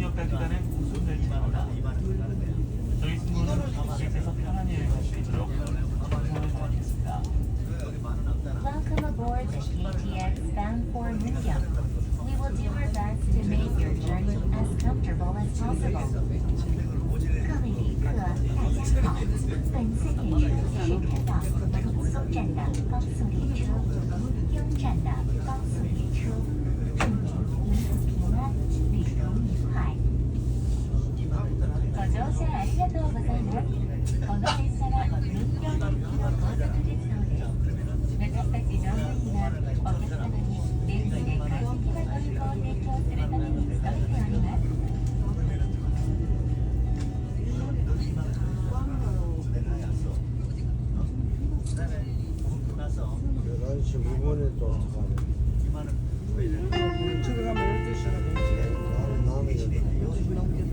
목적가 기간에 공수를 진행합니다. 저희 승무원은 객실에서 편안히 여행할 수 있도록 최선을 다하겠습니다. Welcome aboard the KTX bound for Mugyam. We will do our best to make your journey as comfortable as possible. 各位旅客，大家好！本次列车是开往鲁松站的高速列车， 乗車ありがとうございますこの列車は人形私たち乗務員がお客様に電気で行を提供するためにております。来週、